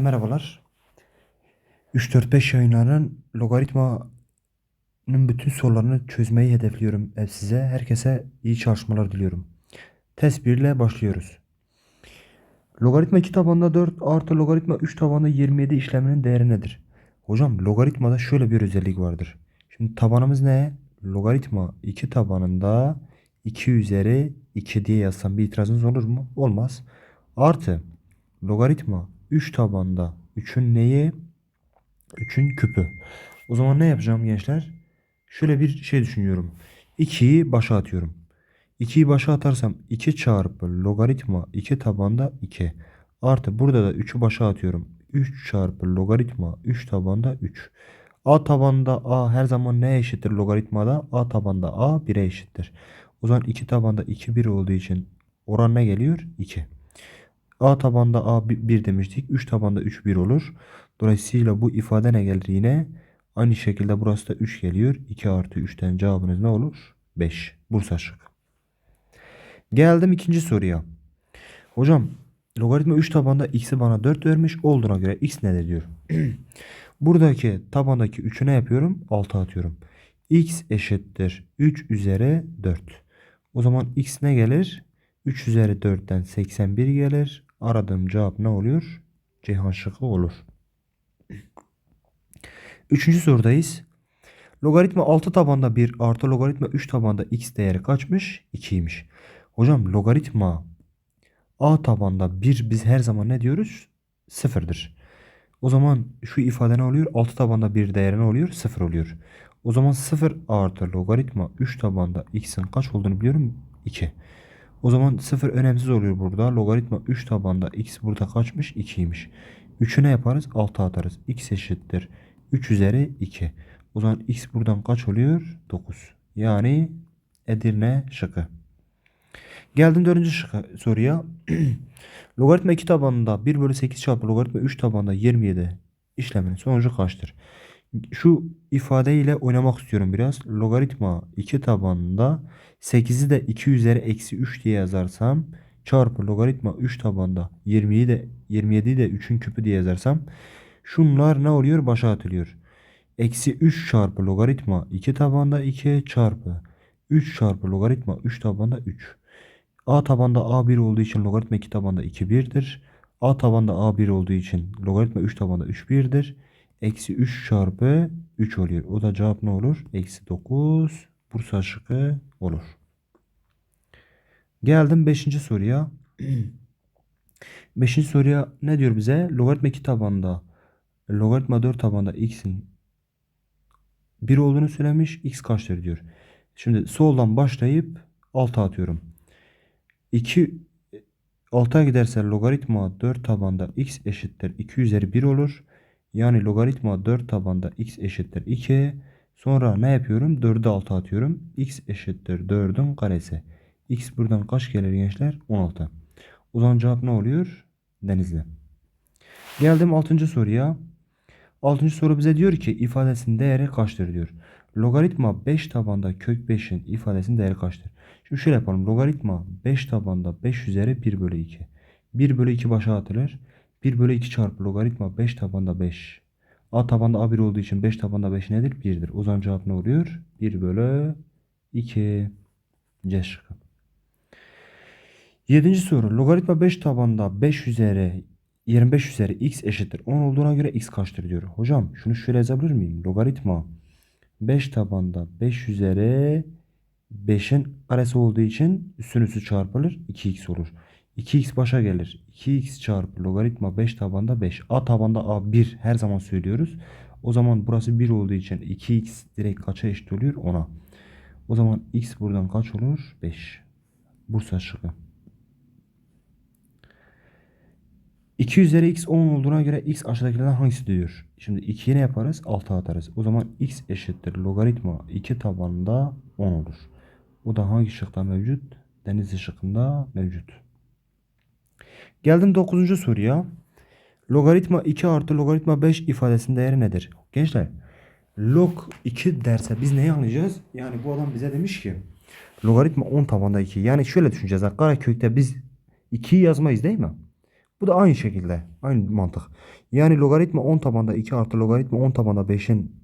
Merhabalar. 3-4-5 yayınlarının logaritmanın bütün sorularını çözmeyi hedefliyorum e, size. Herkese iyi çalışmalar diliyorum. Test 1 ile başlıyoruz. Logaritma 2 tabanında 4 artı logaritma 3 tabanında 27 işleminin değeri nedir? Hocam logaritmada şöyle bir özellik vardır. Şimdi tabanımız ne? Logaritma 2 tabanında 2 üzeri 2 diye yazsam bir itirazınız olur mu? Olmaz. Artı logaritma 3 tabanda 3'ün neyi? 3'ün küpü. O zaman ne yapacağım gençler? Şöyle bir şey düşünüyorum. 2'yi başa atıyorum. 2'yi başa atarsam 2 çarpı logaritma 2 tabanda 2. Artı burada da 3'ü başa atıyorum. 3 çarpı logaritma 3 tabanda 3. A tabanda A her zaman neye eşittir logaritmada? A tabanda A 1'e eşittir. O zaman 2 tabanda 2 1 olduğu için oran ne geliyor? 2. A tabanda A 1 demiştik. 3 tabanda 3 1 olur. Dolayısıyla bu ifade ne gelir yine? Aynı şekilde burası da 3 geliyor. 2 artı 3'ten cevabınız ne olur? 5. Bursa şık. Geldim ikinci soruya. Hocam logaritma 3 tabanda x'i bana 4 vermiş. Olduğuna göre x nedir diyor. Buradaki tabandaki 3'ü ne yapıyorum? 6 atıyorum. x eşittir 3 üzeri 4. O zaman x ne gelir? 3 üzeri 4'ten 81 gelir. Aradığım cevap ne oluyor? Ceyhan şıkkı olur. Üçüncü sorudayız. Logaritma 6 tabanda 1 artı logaritma 3 tabanda x değeri kaçmış? 2'ymiş. Hocam logaritma a tabanda 1 biz her zaman ne diyoruz? 0'dır. O zaman şu ifade ne oluyor? 6 tabanda 1 değeri ne oluyor? 0 oluyor. O zaman 0 artı logaritma 3 tabanda x'in kaç olduğunu biliyorum? 2. O zaman 0 önemsiz oluyor burada. Logaritma 3 tabanda x burada kaçmış? 2'ymiş. 3'ü ne yaparız? 6 atarız. x eşittir. 3 üzeri 2. O zaman x buradan kaç oluyor? 9. Yani Edirne şıkkı. Geldim 4. şıkkı soruya. logaritma 2 tabanında 1 bölü 8 çarpı logaritma 3 tabanında 27 işleminin sonucu kaçtır? Şu ifadeyle oynamak istiyorum biraz. Logaritma 2 tabanında 8'i de 2 üzeri eksi 3 diye yazarsam çarpı logaritma 3 tabanda 20'yi de 27'yi de 3'ün küpü diye yazarsam şunlar ne oluyor? Başa atılıyor. Eksi 3 çarpı logaritma 2 tabanda 2 çarpı 3 çarpı logaritma 3 tabanda 3. A tabanda A1 olduğu için logaritma 2 tabanda 2 1'dir. A tabanda A1 olduğu için logaritma 3 tabanda 3 1'dir. Eksi 3 çarpı 3 oluyor. O da cevap ne olur? Eksi 9 Bursa şıkkı olur. Geldim 5. soruya. 5. soruya ne diyor bize? Logaritma 2 tabanda logaritma 4 tabanda x'in 1 olduğunu söylemiş. x kaçtır diyor. Şimdi soldan başlayıp 6 atıyorum. 2 6'a giderse logaritma 4 tabanda x eşittir 2 üzeri 1 olur. Yani logaritma 4 tabanda x eşittir 2. Sonra ne yapıyorum? 4'ü 6 atıyorum. x eşittir 4'ün karesi. x buradan kaç gelir gençler? 16. O zaman cevap ne oluyor? Denizli. Geldim 6. soruya. 6. soru bize diyor ki ifadesinin değeri kaçtır diyor. Logaritma 5 tabanda kök 5'in ifadesinin değeri kaçtır? Şimdi şöyle yapalım. Logaritma 5 tabanda 5 üzeri 1 bölü 2. 1 bölü 2 başa atılır. 1 bölü 2 çarpı logaritma 5 tabanda 5. A tabanda A1 olduğu için 5 tabanda 5 nedir? 1'dir. O zaman cevap ne oluyor? 1 bölü 2. C şıkkı. 7. soru. Logaritma 5 tabanda 5 üzeri 25 üzeri x eşittir 10 olduğuna göre x kaçtır diyor. Hocam şunu şöyle yazabilir miyim? Logaritma 5 tabanda 5 üzeri 5'in karesi olduğu için üstün üstü çarpılır 2x olur. 2x başa gelir. 2x çarpı logaritma 5 tabanda 5. A tabanda A1 her zaman söylüyoruz. O zaman burası 1 olduğu için 2x direkt kaça eşit oluyor? 10'a. O zaman x buradan kaç olur? 5. Bursa şıkkı. 2 üzeri x 10 olduğuna göre x aşağıdakilerden hangisi diyor? Şimdi 2'yi ne yaparız? 6 atarız. O zaman x eşittir logaritma 2 tabanında 10 olur. Bu da hangi şıkta mevcut? Denizli şıkkında mevcut. Geldim 9. soruya. Logaritma 2 artı logaritma 5 ifadesinin değeri nedir? Gençler log 2 derse biz neyi anlayacağız? Yani bu adam bize demiş ki logaritma 10 tabanda 2. Yani şöyle düşüneceğiz. Kara kökte biz 2'yi yazmayız değil mi? Bu da aynı şekilde. Aynı mantık. Yani logaritma 10 tabanda 2 artı logaritma 10 tabanda 5'in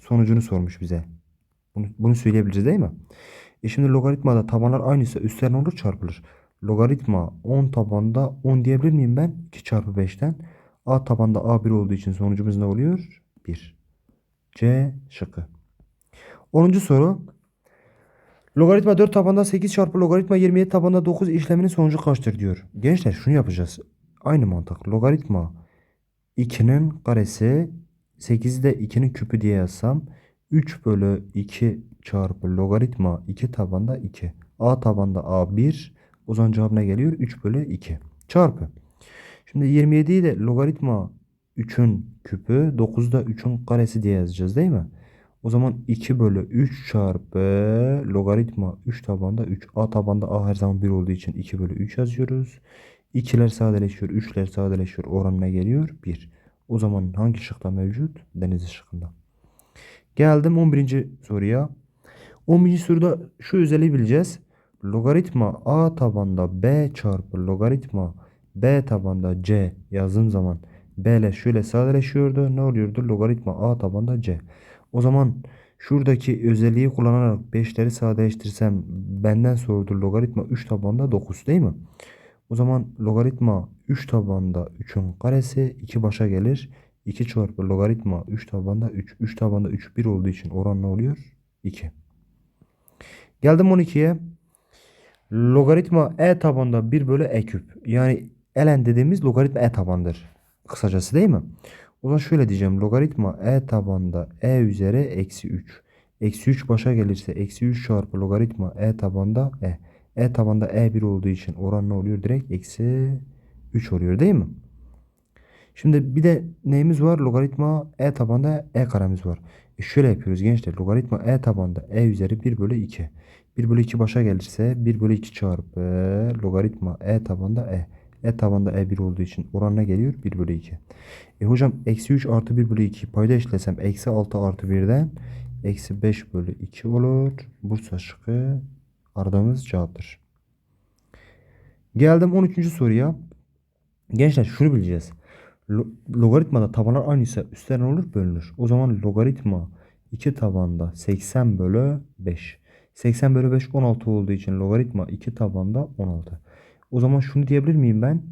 sonucunu sormuş bize. Bunu, bunu söyleyebiliriz değil mi? E şimdi logaritmada tabanlar aynıysa üstler ne olur? Çarpılır. Logaritma 10 tabanda 10 diyebilir miyim ben? 2 çarpı 5'ten. A tabanda A1 olduğu için sonucumuz ne oluyor? 1. C şıkkı. 10. soru. Logaritma 4 tabanda 8 çarpı logaritma 27 tabanda 9 işleminin sonucu kaçtır diyor. Gençler şunu yapacağız. Aynı mantık. Logaritma 2'nin karesi 8'i de 2'nin küpü diye yazsam 3 bölü 2 çarpı logaritma 2 tabanda 2. A tabanda A1 o zaman cevap ne geliyor? 3 bölü 2 çarpı. Şimdi 27'yi de logaritma 3'ün küpü 9'da 3'ün karesi diye yazacağız değil mi? O zaman 2 bölü 3 çarpı logaritma 3 tabanda 3. A tabanda A her zaman 1 olduğu için 2 bölü 3 yazıyoruz. 2'ler sadeleşiyor. 3'ler sadeleşiyor. Oran ne geliyor? 1. O zaman hangi şıkta mevcut? Deniz şıkkında. Geldim 11. soruya. 11. soruda şu özelliği bileceğiz. Logaritma A tabanda B çarpı logaritma B tabanda C yazdığım zaman B ile şöyle sadeleşiyordu. Ne oluyordu? Logaritma A tabanda C. O zaman şuradaki özelliği kullanarak 5'leri sadeleştirsem benden soruldu logaritma 3 tabanda 9 değil mi? O zaman logaritma 3 tabanda 3'ün karesi 2 başa gelir. 2 çarpı logaritma 3 tabanda 3. 3 tabanda 3 1 olduğu için oran ne oluyor? 2. Geldim 12'ye. Logaritma e tabanda 1 bölü e küp. Yani ln dediğimiz logaritma e tabandır. Kısacası değil mi? O zaman şöyle diyeceğim. Logaritma e tabanda e üzeri eksi 3. Eksi 3 başa gelirse eksi 3 çarpı logaritma e tabanda e. E tabanda e1 olduğu için oran ne oluyor? Direkt eksi 3 oluyor değil mi? Şimdi bir de neyimiz var? Logaritma e tabanda e karemiz var. E şöyle yapıyoruz gençler. Logaritma e tabanda e üzeri 1 bölü 2. 1 bölü 2 başa gelirse 1 bölü 2 çarpı logaritma e tabanda e. E tabanda e1 olduğu için oran ne geliyor? 1 bölü 2. E hocam eksi 3 artı 1 bölü 2 payda işlesem eksi 6 artı 1'den eksi 5 bölü 2 olur. Bursa şıkkı aradığımız cevaptır. Geldim 13. soruya. Gençler şunu bileceğiz. Lo- logaritmada tabanlar aynıysa üstler ne olur? Bölünür. O zaman logaritma 2 tabanda 80 bölü 5. 80 bölü 5 16 olduğu için logaritma 2 tabanda 16. O zaman şunu diyebilir miyim ben?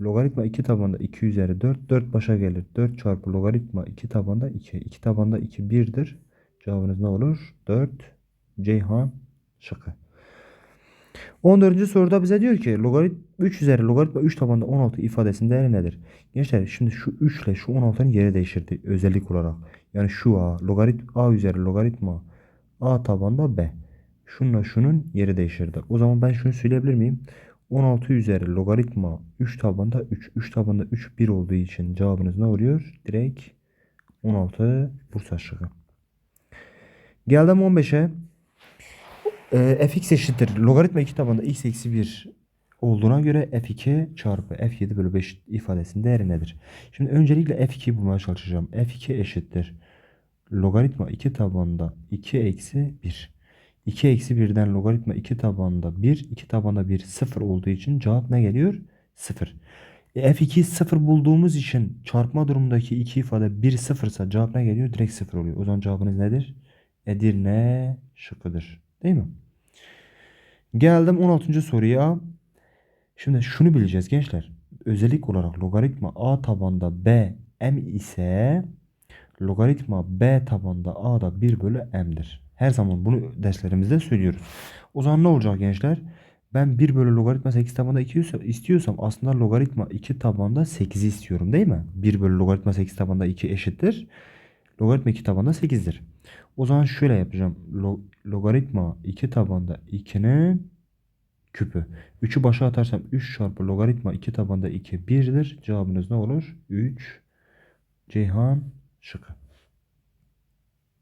Logaritma 2 tabanda 2 üzeri 4. 4 başa gelir. 4 çarpı logaritma 2 tabanda 2. 2 tabanda 2 1'dir. Cevabınız ne olur? 4 Ceyhan şıkkı. 14. soruda bize diyor ki logarit 3 üzeri logaritma 3 tabanda 16 ifadesinin değeri nedir? Gençler şimdi şu 3 ile şu 16'nın yeri değiştirdi özellik olarak. Yani şu a logarit a üzeri logaritma a tabanda b. Şununla şunun yeri değiştirdi. O zaman ben şunu söyleyebilir miyim? 16 üzeri logaritma 3 tabanda 3. 3 tabanda 3 1 olduğu için cevabınız ne oluyor? Direkt 16 Bursa şıkkı. Geldim 15'e. Ee, fx eşittir. Logaritma 2 tabanda x eksi 1 olduğuna göre f2 çarpı f7 bölü 5 ifadesinin değeri nedir? Şimdi öncelikle f2'yi bulmaya çalışacağım. f2 eşittir. Logaritma 2 tabanda 2 eksi 1. 2 eksi 1'den logaritma 2 tabanda 1. 2 tabanda 1 0 olduğu için cevap ne geliyor? 0. E, f2 0 bulduğumuz için çarpma durumundaki iki ifade 1 0 ise cevap ne geliyor? Direkt 0 oluyor. O zaman cevabınız nedir? Edirne şıkkıdır. Değil mi? Geldim 16. soruya. Şimdi şunu bileceğiz gençler. Özellik olarak logaritma a tabanda b m ise logaritma b tabanda a da 1 bölü m'dir. Her zaman bunu derslerimizde söylüyoruz. O zaman ne olacak gençler? Ben 1 bölü logaritma 8 tabanda 2 istiyorsam aslında logaritma 2 tabanda 8'i istiyorum değil mi? 1 bölü logaritma 8 tabanda 2 eşittir. Logaritma 2 tabanda 8'dir. O zaman şöyle yapacağım. Lo- logaritma 2 tabanda 2'nin küpü. 3'ü başa atarsam 3 çarpı logaritma 2 tabanda 2 1'dir. Cevabınız ne olur? 3 Ceyhan şıkkı.